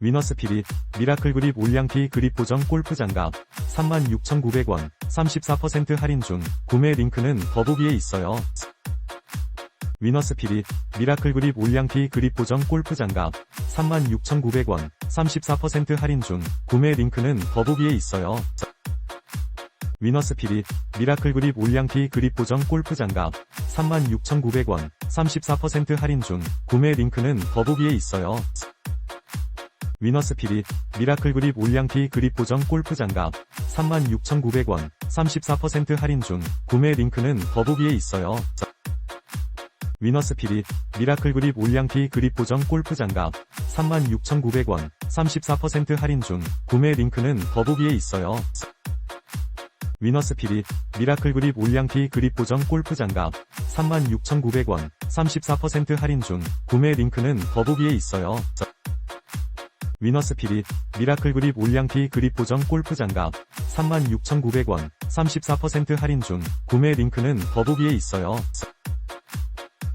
위너스피릿, 미라클 그립 올량피 그립 보정 골프 장갑 36,900원 34% 할인 중 구매 링크는 더보기에 있어요. 위너스피릿, 미라클 그립 올량피 그립 보정 골프 장갑 36,900원 34% 할인 중 구매 링크는 더보기에 있어요. 위너스피릿, 미라클 그립 올량피 그립 보정 골프 장갑 36,900원 34% 할인 중 구매 링크는 더보기에 있어요. 위너스피릿, 미라클 그립 올량피 그립 보정 골프 장갑 36,900원 34% 할인 중 구매 링크는 더보기에 있어요. 위너스피릿, 미라클 그립 올량피 그립 보정 골프 장갑 36,900원 34% 할인 중 구매 링크는 더보기에 있어요. 위너스피릿, 미라클 그립 올량피 그립 보정 골프 장갑 36,900원 34% 할인 중 구매 링크는 더보기에 있어요. 위너스피릿, 미라클 그립 올량피 그립 보정 골프 장갑 36,900원 34% 할인 중 구매 링크는 더보기에 있어요.